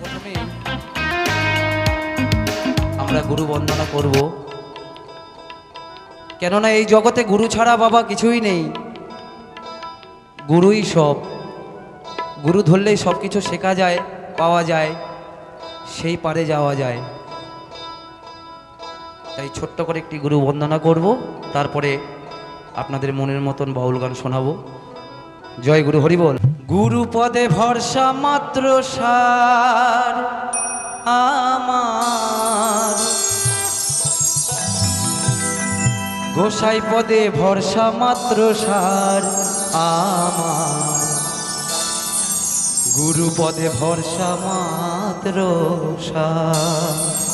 প্রথমে আমরা গুরু বন্দনা করব। কেননা এই জগতে গুরু ছাড়া বাবা কিছুই নেই। গুরুই সব। গুরু ধরলেই সব কিছু শেখা যায়, পাওয়া যায়, সেই পারে যাওয়া যায়। তাই ছোট্ট করে একটি গুরু বন্দনা করব, তারপরে আপনাদের মনের মতন বাউল গান শোনাবো। জয় গুরু, হরি বল গুরু পদে ভরসা মাত্র সার আমার। গোসাই পদে ভরসা মাত্র সার আমার। গুরু পদে ভরসা মাত্র সার।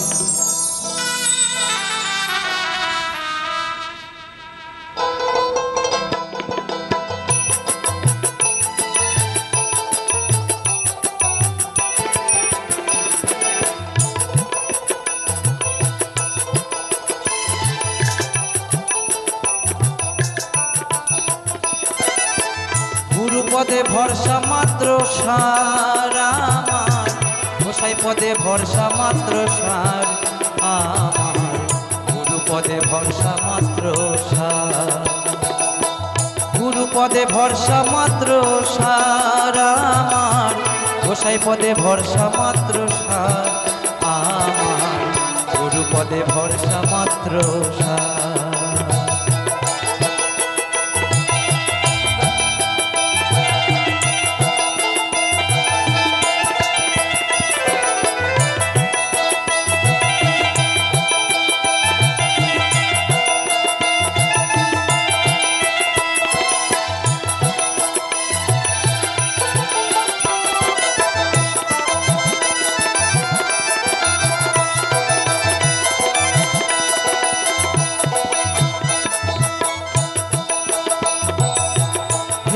গুরু পদে ভরসা মাত্র সার গোসাই পদে ভরসা মাত্র সার আমার। গুরু পদে ভরসা মাত্র সার। গুরু পদে ভরসা মাত্র সার আমার। গোসাই পদে ভরসা মাত্র সার আমার। গুরু পদে ভরসা মাত্র সার।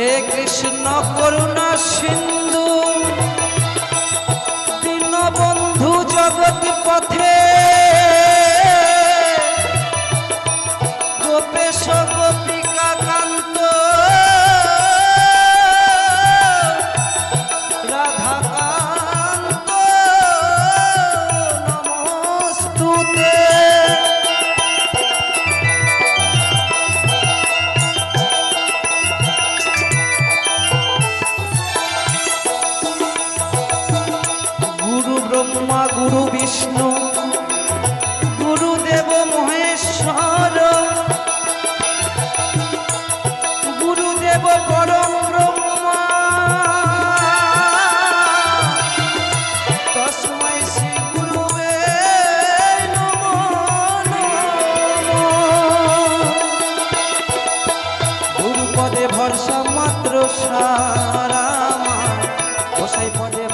হে কৃষ্ণ করুণা সিন্ধু দীনবন্ধু জগৎ পথে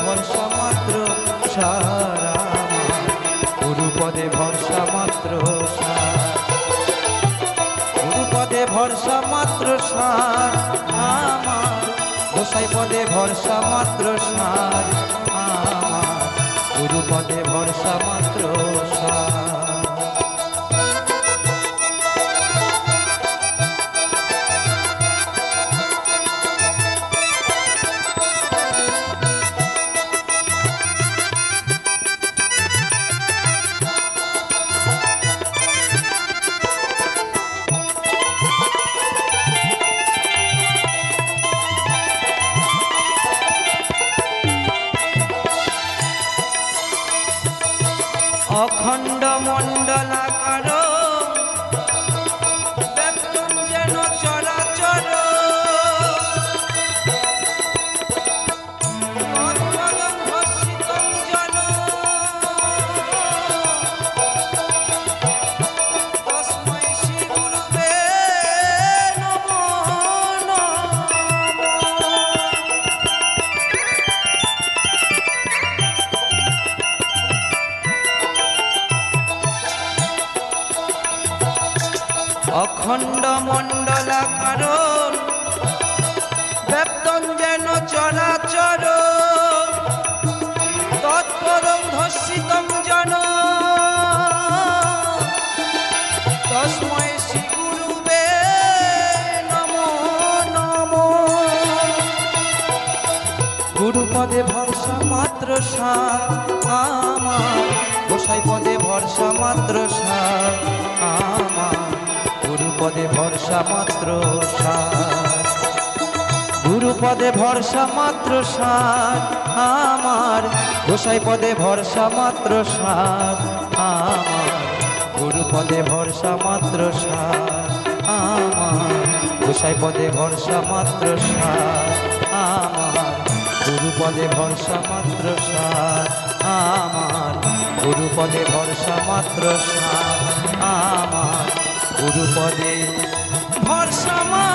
ভরসা মাত্র সারা গুরু পদে ভরসা মাত্র সার গুরু পদে ভরসা মাত্র সার আমার। গোসাই পদে ভরসা মাত্র সার আমার। গুরু পদে ভরসা মাত্র সার অখণ্ড মণ্ডলাকার অখণ্ড মণ্ডলাকার ব্যক্তম যেন ধর্ষিতম জন তস্মৈ শ্রী গুরুবে নমো, নমঃ। গুরু পদে ভরসা মাত্র আমার গোসাই পদে ভরসা মাত্র সার আমার গুরু পদে ভরসা মাত্র সার গুরু ভরসা মাত্র সার আমার গোসাই পদে ভরসা মাত্র সার আমার গুরুপদে ভরসা মাত্র সার আমার গোসাই পদে ভরসা মাত্র সার আমার গুরুপদে ভরসা মাত্র সার আমার গুরুপদে ভরসা মাত্র সার আমার গুরুপদে ভরসা মা